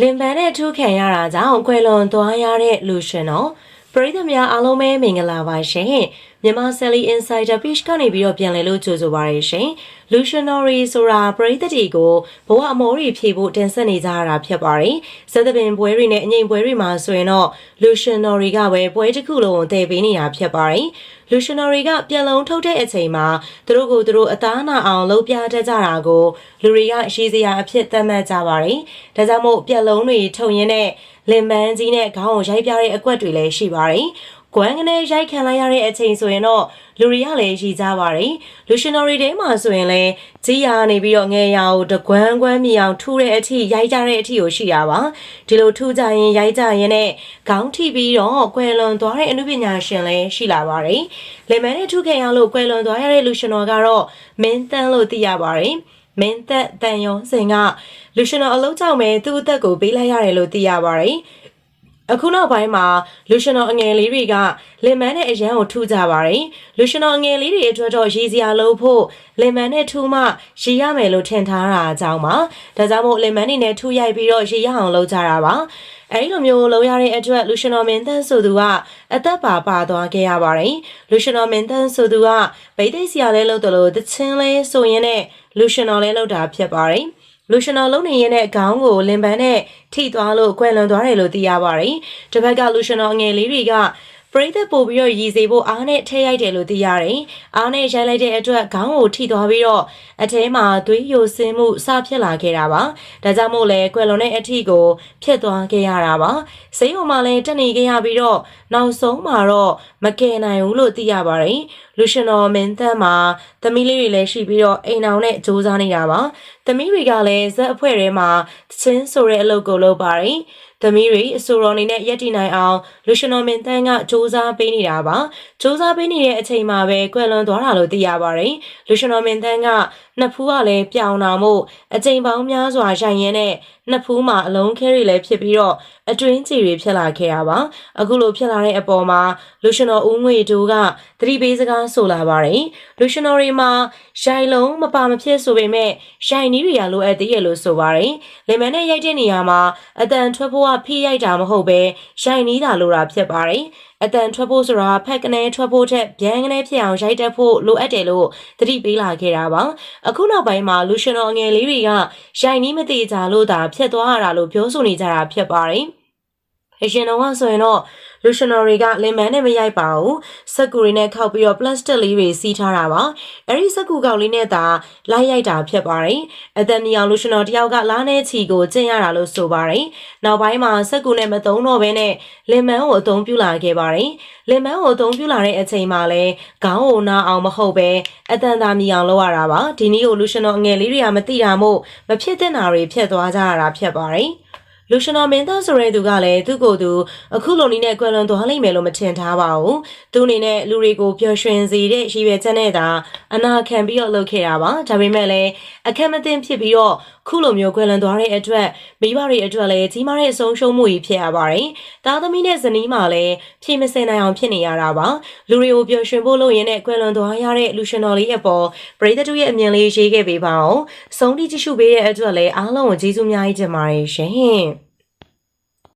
လင်ပန်နဲ့ထုခံရတာကြောင့်ကွယ်လွန်သွားရတဲ့လူရှင်တော်ပရိသတ်များအားလုံးပဲမင်္ဂလာပါရှင်မြန်မာ Sally Insider Page ကနေပြီးတော့ပြန်လည်လို့ကြိုဆိုပါရရှင် Lutionary ဆိုတာပရိသတ်တွေကိုဘဝအမောတွေဖြည့်ဖို့တင်ဆက်နေကြရတာဖြစ်ပါတယ်စသပင်ပွဲတွေနဲ့အငိမ်ပွဲတွေမှာဆိုရင်တော့ Lutionary ကပဲပွဲတစ်ခုလုံးကိုတည်ပေးနေတာဖြစ်ပါတယ် Lutionary ကပြန်လုံးထုတ်တဲ့အချိန်မှာသူတို့ကိုသူတို့အသားနာအောင်လှုပ်ပြတတ်ကြတာကိုလူတွေကရှိစရာအဖြစ်သတ်မှတ်ကြပါတယ်ဒါကြောင့်မို့ပြန်လုံးတွေထုတ်ရင်းနဲ့လင်ပန်းကြီးနဲ့ခေါင်းကိုရိုက်ပြတဲ့အကွက်တွေလည်းရှိပါတယ် ကွမ်ကနေရိုက်ခံလိုက်ရတဲ့အချိန်ဆိုရင်တော့လူတွေကလည်းရှိကြပါတယ်လူရှင်တော်တွေထဲမှာဆိုရင်လည်းကြီးရာနေပြီးတော့ငယ်ရာကိုတကွမ်းကွမ်းမြေအောင်ထူတဲ့အထိရိုက်ကြတဲ့အထိကိုရှိရပါဒီလိုထူကြရင်ရိုက်ကြရင်နဲ့ခေါင်းထိပြီးတော့ကွယ်လွန်သွားတဲ့အမှုပညာရှင်လည်းရှိလာပါတယ်လင်မန်းနဲ့ထူခဲ့ရလို့ကွယ်လွန်သွားရတဲ့လူရှင်တော်ကတော့မင်းတန်းလို့သိရပါတယ်မင်းသက်တန်ယုံစင်ကလူရှင်တော်အလုံးကြောင့်ပဲသူ့အသက်ကိုပေးလိုက်ရတယ်လို့သိရပါတယ် အခုနောက်ပိုင်းမှာလူရှင်တော်အငယ်လေးတွေကလင်မန်းနဲ့အရန်ကိုထူကြပါတယ်လူရှင်တော်အငယ်လေးတွေအတွက်တော့ရည်စရာလို့ဖို့လင်မန်းနဲ့ထူမှရည်ရမယ်လို့ထင်ထားတာအကြောင်းပါဒါကြောင့်မို့လင်မန်းနေနဲ့ထူရိုက်ပြီးတော့ရည်ရအောင်လုပ်ကြတာပါအဲဒီလိုမျိုးလုပ်ရတဲ့အတွက်လူရှင်တော်မင်းတန်းဆိုသူကအသက်ပါပါသွားခဲ့ရပါတယ်လူရှင်တော်မင်းတန်းဆိုသူကဗိသိက်ဆရာလဲလုပ်တယ်လို့တချင်းလဲဆိုရင်နဲ့လူရှင်တော်လဲလုပ်တာဖြစ်ပါတယ် လူရှင်တော်လုံးနေရင်တဲ့ခေါင်းကိုလင်ပန်းနဲ့ထိသွားလို့ကွယ်လွန်သွားတယ်လို့သိရပါတယ်။တစ်ဖက်ကလူရှင်တော်အငယ်လေးတွေက ပရိသတ်ပို့ပြီးတော့ရည်စေဖို့အားနဲ့ထဲရိုက်တယ်လို့သိရတယ်။အားနဲ့ရိုက်လိုက်တဲ့အတွက်ခေါင်းကိုထိသွားပြီးတော့အထဲမှာသွေးယိုဆင်းမှုစဖြစ်လာခဲ့တာပါ။ဒါကြောင့်မို့လဲကွယ်လွန်တဲ့အထီကိုဖြစ်သွားခဲ့ရတာပါ။စိတ်ဟိုမှာလည်းတက်နေခဲ့ရပြီးတော့နောက်ဆုံးမှာတော့မကယ်နိုင်ဘူးလို့သိရပါတယ်။လူရှင်တော်မင်းသက်မှာသမီးလေးတွေလည်းရှိပြီးတော့အိမ်အောင်နဲ့စူးစမ်းနေတာပါ။သမီးတွေကလည်းဇက်အဖွဲ့ထဲမှာချင်းဆိုတဲ့အလုပ်ကိုလုပ်ပါတယ်။သမီးတွေအဆိုတော်အနေနဲ့ရက်တည်နိုင်အောင်လူရှင်တော်မင်းတန်းကစူးစမ်းပေးနေတာပါ။စူးစမ်းပေးနေတဲ့အချိန်မှာပဲကွယ်လွန်သွားတာလို့သိရပါတယ်။လူရှင်တော်မင်းတန်းက နှစ်ဖူးကလည်းပြောင်တော်မှုအချိန်ပေါင်းများစွာရိုင်ရင်းနဲ့နှစ်ဖူးမှာအလုံးခဲတွေလည်းဖြစ်ပြီးတော့အတွင်းကြီးတွေဖြစ်လာခဲ့တာပါအခုလိုဖြစ်လာတဲ့အပေါ်မှာလူရှင်တော်ဦးငွေတို့ကသတိပေးစကားဆိုလာပါတယ်လူရှင်တော်တွေမှာရိုင်လုံးမပါမဖြစ်ဆိုပေမဲ့ရိုင်နီးတွေကလိုအပ်သေးရလို့ဆိုပါတယ်လင်မန်နဲ့ရိုက်တဲ့နေရာမှာအတန်ထွက်ဖို့ကဖိရိုက်တာမဟုတ်ပဲရိုင်နီးတာလိုတာဖြစ်ပါတယ်အတန်ထွက်ဖို့ဆိုတာဖက်ကနေထွက်ဖို့ထက်ဗျန်းကနေဖြစ်အောင်ရိုက်တတ်ဖို့လိုအပ်တယ်လို့သတိပေးလာခဲ့တာပါအခုနောက်ပိုင်းမှာလူရှင်တော်ငယ်လေးတွေကရိုင်နီးမသေးကြလို့သာဖြစ်သွားရတာလို့ပြောဆိုနေကြတာဖြစ်ပါတယ်အရှင်တော်ကဆိုရင်တော့ လူရှင်တော်တွေကလင်မန်နဲ့မရိုက်ပါဘူးစက်ကူတွေနဲ့ခောက်ပြီးတော့ပလတ်စတစ်လေးတွေစီးထားတာပါအဲ့ဒီစက်ကူကောင်လေးနဲ့သာလိုက်ရိုက်တာဖြစ်ပါတယ်အသက်မြောင်လူရှင်တော်တယောက်ကလားနဲ့ချီကိုကျင့်ရတာလို့ဆိုပါတယ်နောက်ပိုင်းမှာစက်ကူနဲ့မသုံးတော့ဘဲနဲ့လင်မန်ကိုအသုံးပြုလာခဲ့ပါတယ်လင်မန်ကိုအသုံးပြုလာတဲ့အချိန်မှာလဲခေါင်းကိုနာအောင်မဟုတ်ပဲအတန်သာမြောင်လောက်ရတာပါဒီနည်းကိုလူရှင်တော်ငယ်လေးတွေကမသိတာမို့မဖြစ်တဲ့နာတွေဖြစ်သွားကြရတာဖြစ်ပါတယ် လူရှင်တော်မင်းသားဆိုတဲ့သူကလည်းသူ့ကိုယ်သူအခုလိုနည်းနဲ့ကွယ်လွန်သွားလိမ့်မယ်လို့မထင်ထားပါဘူး။သူအနေနဲ့လူတွေကိုပျော်ရွှင်စေတဲ့ရည်ရွယ်ချက်နဲ့သာအနာခံပြီးတော့လုပ်ခဲ့တာပါ။ဒါပေမဲ့လည်းအခက်မသိဖြစ်ပြီးတော့ခုလိုမျိုးကွယ်လွန်သွားတဲ့အတွက်မိဘတွေအတွက်လည်းကြီးမားတဲ့အဆုံးရှုံးမှုကြီးဖြစ်ရပါတယ်။သားသမီးနဲ့ဇနီးမှလည်းဖြည့်မစင်နိုင်အောင်ဖြစ်နေရတာပါ။လူတွေကိုပျော်ရွှင်ဖို့လုပ်ရင်းနဲ့ကွယ်လွန်သွားရတဲ့လူရှင်တော်လေးအပေါ်ပရိသတ်တို့ရဲ့အမြင်လေးရေးခဲ့ပေးပါအောင်။ဆုံးထိကြည့်ရှုပေးတဲ့အတွက်လည်းအားလုံးကိုကျေးဇူးများကြီးတင်ပါတယ်ရှင်။